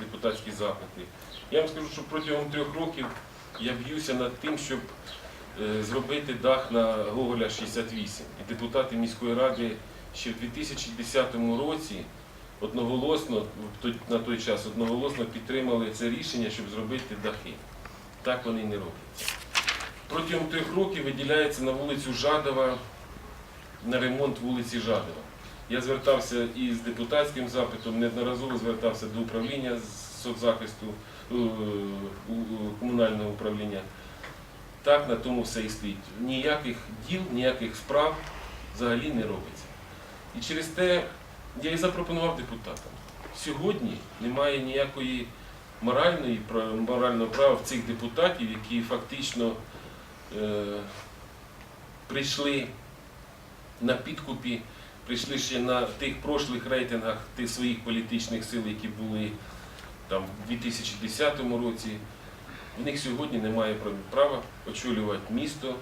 Депутатські запити. Я вам скажу, що протягом трьох років я б'юся над тим, щоб е, зробити дах на Гоголя 68. І депутати міської ради ще в 2010 році одноголосно, на той час одноголосно підтримали це рішення, щоб зробити дахи. Так вони не робляться. Протягом трьох років виділяється на вулицю Жадова на ремонт вулиці Жадова. Я звертався і з депутатським запитом, неодноразово звертався до управління соцзахисту е, комунального управління. Так на тому все і стоїть. Ніяких діл, ніяких справ взагалі не робиться. І через те я і запропонував депутатам. Сьогодні немає ніякої моральної, морального права в цих депутатів, які фактично е, прийшли на підкупі, прийшли ще на тих прошлих рейтингах тих своїх політичних сил, які були там в 2010 році. В них сьогодні немає права очолювати місто.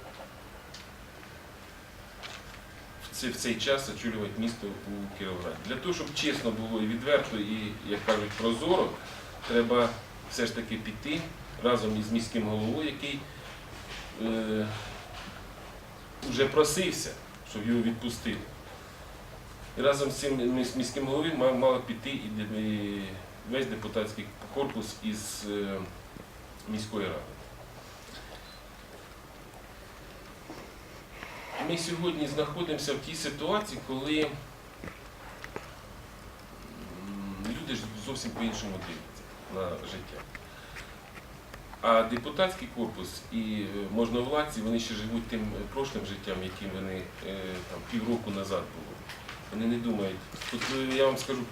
В цей, час очолювати місто у Кіровограді. Для того, щоб чесно було і відверто, і, як кажуть, прозоро, треба все ж таки піти разом із міським головою, який е, вже просився, щоб його відпустили. І разом з цим міським головою мав, мав піти і, весь депутатський корпус із е, міської ради. Ми сьогодні знаходимося в тій ситуації, коли люди зовсім по-іншому дивляться на життя. А депутатський корпус і е, можновладці, вони ще живуть тим е, прошлим життям, яким вони там, півроку назад було. Вони не думають. Тут е, я вам скажу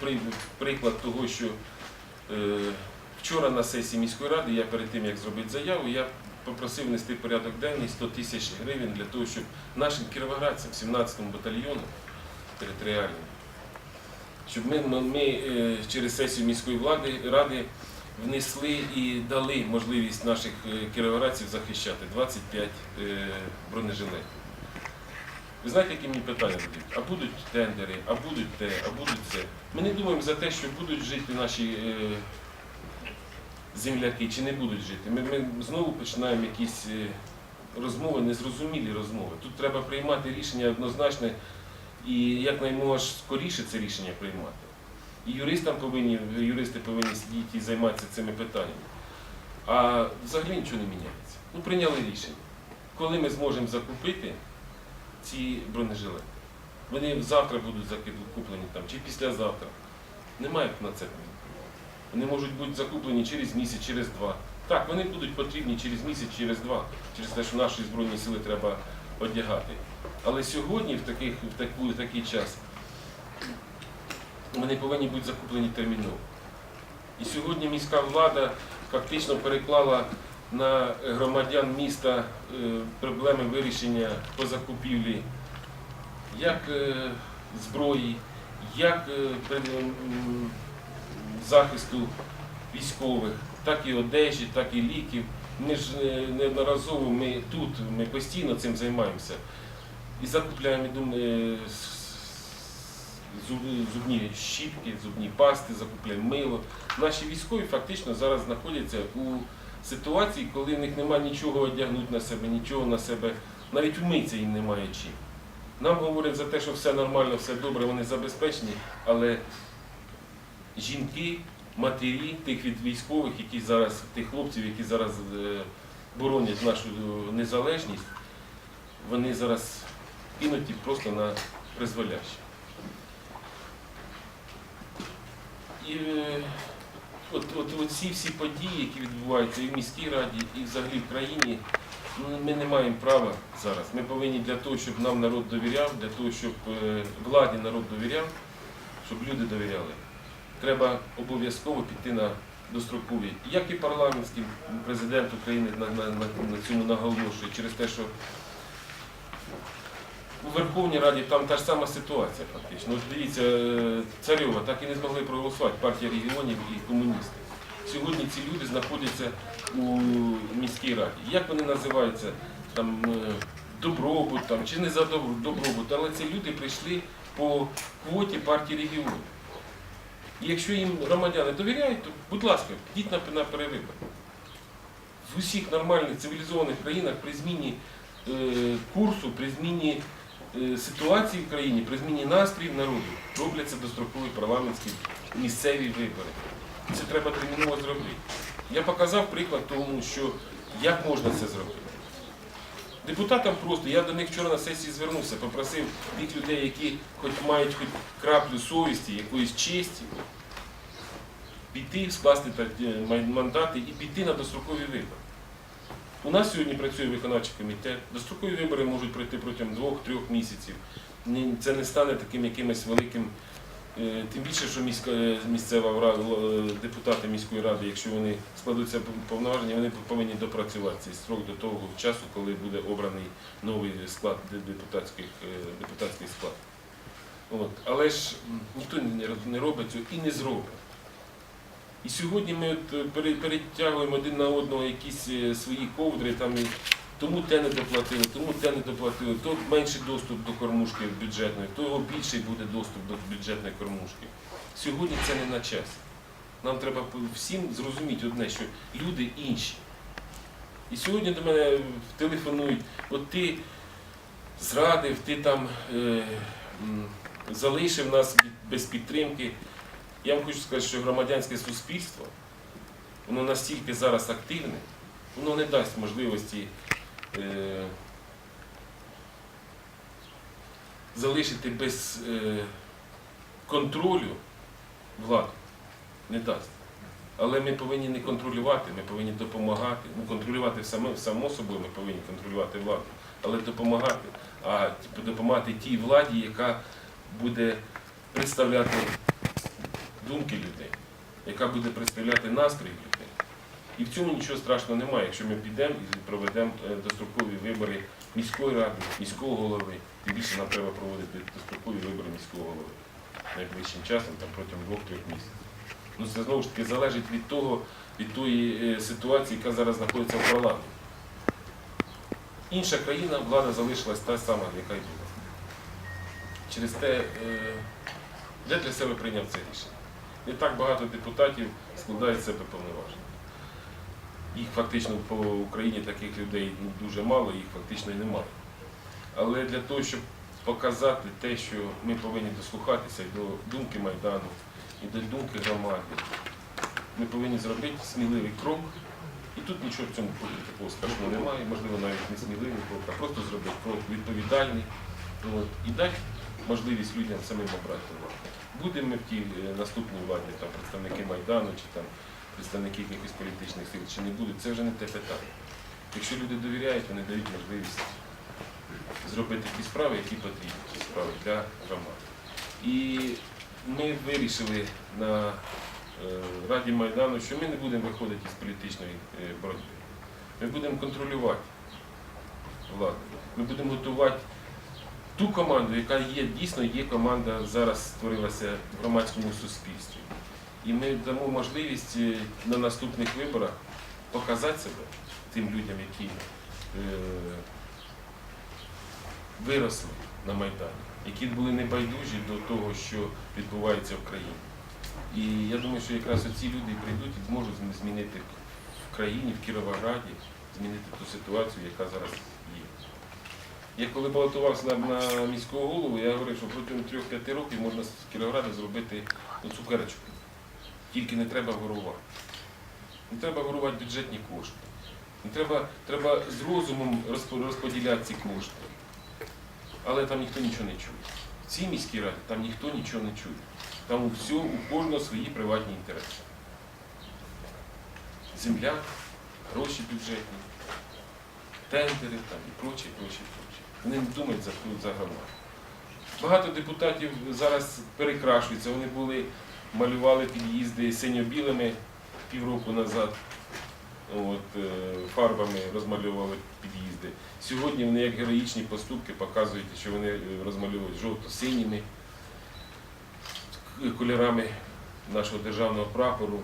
приклад того, що е, вчора на сесії міської ради, я перед тим як зробити заяву, я попросив внести порядок денний 100 тисяч гривень для того, щоб нашим кіровоградцям, 17-му батальйону територіальному, щоб ми, ми, е, через сесію міської влади ради внесли і дали можливість наших е, кіровоградців захищати 25 е, бронежилетів. Ви знаєте, які мені питання задають? А будуть тендери, а будуть те, а будуть це. Ми не думаємо за те, що будуть жити наші е, земляки чи не будуть жити. Ми, ми знову починаємо якісь е, розмови, незрозумілі розмови. Тут треба приймати рішення однозначне і якнаймога скоріше це рішення приймати. І юристам повинні, юристи повинні сидіти і займатися цими питаннями. А взагалі нічого не міняється. Ну, прийняли рішення. Коли ми зможемо закупити ці бронежилети? Вони завтра будуть закуплені там, чи післязавтра. Немає на це. Вони можуть бути закуплені через місяць, через два. Так, вони будуть потрібні через місяць, через два, через те, що наші збройні сили треба одягати. Але сьогодні, в, таких, в, таку, в такий час, вони повинні бути закуплені терміново. І сьогодні міська влада фактично переклала на громадян міста е, проблеми вирішення по закупівлі як е, зброї, як е, захисту військових, так і одежі, так і ліків. Ми ж неодноразово ми тут, ми постійно цим займаємося. І закупляємо думаю, зубні щітки, зубні пасти, закупляємо мило. Наші військові фактично зараз знаходяться у ситуації, коли в них немає нічого одягнути на себе, нічого на себе, навіть вмитися їм немає чим. Нам говорять за те, що все нормально, все добре, вони забезпечені, але жінки, матері тих від військових, які зараз, тих хлопців, які зараз е, боронять нашу е, незалежність, вони зараз кинуті просто на призволяще. Е, от, от, от ці всі події, які відбуваються і в міській раді, і взагалі в країні, ну, ми не маємо права зараз. Ми повинні для того, щоб нам народ довіряв, для того, щоб е, владі народ довіряв, щоб люди довіряли. Треба обов'язково піти на дострокові, як і парламентський президент України на, на, на, на цьому наголошує, через те, що у Верховній Раді там та ж сама ситуація фактично. От дивіться, е, Царьова так і не змогли проголосувати, партія регіонів і комуністи. Сьогодні ці люди знаходяться у міській раді. Як вони називаються? Там е, добробут там, чи не за добробут, але ці люди прийшли по квоті партії регіонів. І якщо їм громадяни довіряють, то будь ласка, підіть на, на перевибори. В усіх нормальних цивілізованих країнах при зміні е, курсу, при зміні ситуації в країні, при зміні настроїв народу робляться дострокові парламентські місцеві вибори. Це треба терміново зробити. Я показав приклад тому, що як можна це зробити. Депутатам просто, я до них вчора на сесії звернувся, попросив тих людей, які хоч мають хоч краплю совісті, якоїсь честі, піти, скласти е, мандати і піти на дострокові вибори. У нас сьогодні працює виконавчий комітет. Дострокові вибори можуть пройти протягом двох-трьох місяців. Це не стане таким якимось великим. е, Тим більше, що е, місцева е, депутати міської ради, якщо вони складуться повноваження, вони повинні допрацювати цей строк до того часу, коли буде обраний новий склад депутатських, депутатський склад. От. Але ж ніхто не робить цього і не зробить. І сьогодні ми от е, перетягуємо один на одного якісь е, свої ковдри, там тому те не доплатили, тому те не доплатили, то менший доступ до кормушки бюджетної, то його більший буде доступ до бюджетної кормушки. Сьогодні це не на час. Нам треба всім зрозуміти одне, що люди інші. І сьогодні до мене телефонують, от ти зрадив, ти там е, залишив нас без підтримки. Я вам хочу сказати, що громадянське суспільство, воно настільки зараз активне, воно не дасть можливості е, залишити без е, контролю владу. Не дасть. Але ми повинні не контролювати, ми повинні допомагати. Ну, контролювати само, само собою ми повинні контролювати владу, але допомагати. А допомагати тій владі, яка буде представляти думки людей, яка буде представляти настрої людей. І в цьому нічого страшного немає, якщо ми підемо і проведемо е, дострокові вибори міської ради, міського голови. Тим більше нам треба проводити дострокові вибори міського голови найближчим часом, там протягом двох-трьох місяців. Ну це знову ж таки залежить від того, від тої е, ситуації, яка зараз знаходиться в парламенті. Інша країна, влада залишилась та сама, яка й була. Через те е, я для себе прийняв це рішення. Не так багато депутатів складають себе повноваження. Їх фактично по Україні таких людей дуже мало, їх фактично і немає. Але для того, щоб показати те, що ми повинні дослухатися і до думки Майдану, і до думки громади, ми повинні зробити сміливий крок. І тут нічого в цьому такого страшного немає, можливо, навіть не сміливий крок, а просто зробити крок відповідальний і дати можливість людям самим обрати владу. Будемо ми в тій е, наступній владі, там представники Майдану чи там представники якихось політичних сил, чи не будуть, це вже не те питання. Якщо люди довіряють, вони дають можливість зробити ті справи, які потрібні, ті справи для громади. І ми вирішили на е, Раді Майдану, що ми не будемо виходити із політичної е, боротьби. Ми будемо контролювати владу. Ми будемо готувати ту команду, яка є дійсно є команда зараз створилася в громадському суспільстві. І ми дамо можливість е, на наступних виборах показати себе тим людям, які е, виросли на Майдані, які були небайдужі до того, що відбувається в країні. І я думаю, що якраз ці люди прийдуть і зможуть змінити в країні, в Кіровограді, змінити ту ситуацію, яка зараз. Я коли балотувався на, на міського голову, я говорив, що протягом 3-5 років можна з Кіровограда зробити ну, цукерочку. Тільки не треба ворувати. Не треба ворувати бюджетні кошти. Не треба, треба з розумом розподіляти ці кошти. Але там ніхто нічого не чує. В цій міській раді там ніхто нічого не чує. Там у всього, у кожного свої приватні інтереси. Земля, гроші бюджетні, тендери там, і прочі, прочі, прочі. Вони не думають за, за громаду. Багато депутатів зараз перекрашуються. Вони були, малювали під'їзди синьо-білими півроку назад. От, е, фарбами розмальовували під'їзди. Сьогодні вони як героїчні поступки показують, що вони е, розмальовують жовто-синіми кольорами нашого державного прапору.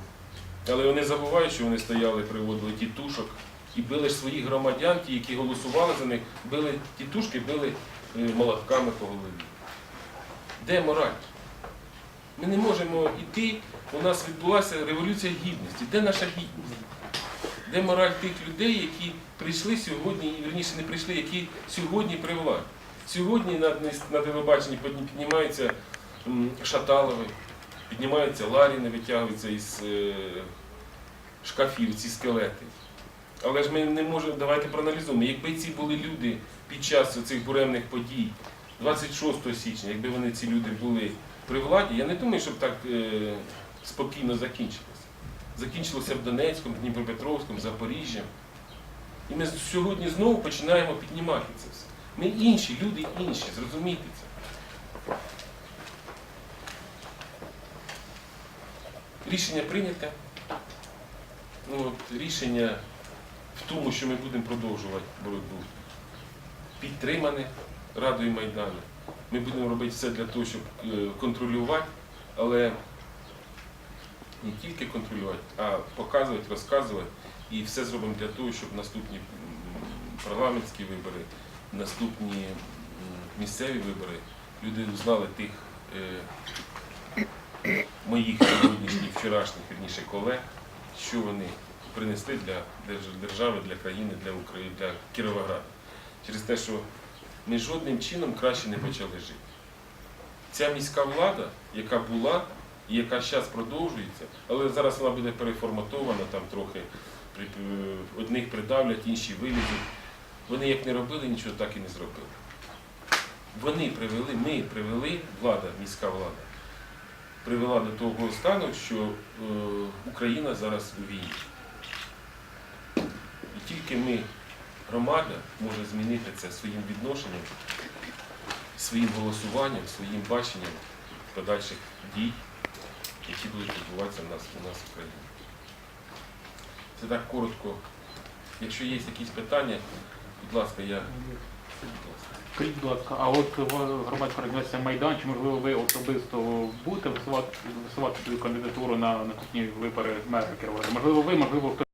Але вони забувають, що вони стояли, приводили тітушок і били ж своїх громадян, ті, які голосували за них, били тітушки, били е, молотками по голові. Де мораль? Ми не можемо йти у нас відбулася революція гідності. Де наша гідність? Де мораль тих людей, які прийшли сьогодні, і вірніше не прийшли, які сьогодні при? Сьогодні на, на телебаченні підні- піднімаються Шаталови, піднімаються Ларіни, витягуються із е, шкафів ці скелети. Але ж ми не можемо, давайте проаналізуємо, якби ці були люди під час цих буремних подій 26 січня, якби вони ці люди були при владі, я не думаю, щоб так е, спокійно закінчилося. Закінчилося в Донецькому, Дніпропетровському, Запоріжжі. І ми сьогодні знову починаємо піднімати це все. Ми інші, люди інші, зрозумійте це. Рішення прийняте. Ну, от, рішення тому, що ми будемо продовжувати боротьбу, підтримане Радою Майдану. Ми будемо робити все для того, щоб е, контролювати, але не тільки контролювати, а показувати, розказувати. І все зробимо для того, щоб наступні парламентські вибори, наступні місцеві вибори люди знали тих е, моїх сьогоднішніх, вчорашніх, вірніше, колег, що вони принесли для держави, для країни, для України, для Кіровограда. Через те, що ми жодним чином краще не почали жити. Ця міська влада, яка була і яка зараз продовжується, але зараз вона буде переформатована, там трохи одних придавлять, інші вилізуть. Вони як не робили, нічого так і не зробили. Вони привели, ми привели, влада, міська влада, привела до того стану, що е, Україна зараз у війні. І тільки ми, громада, може змінити це своїм відношенням, своїм голосуванням, своїм баченням подальших дій, які будуть відбуватися в нас, у нас в країні. Це так коротко. Якщо є якісь питання, будь ласка, я. Скажіть, будь ласка, а от громадська організація Майдан, чи можливо ви особисто будете висувати, висувати свою кандидатуру на наступні вибори мера Кіровограда? Можливо, ви, можливо, хтось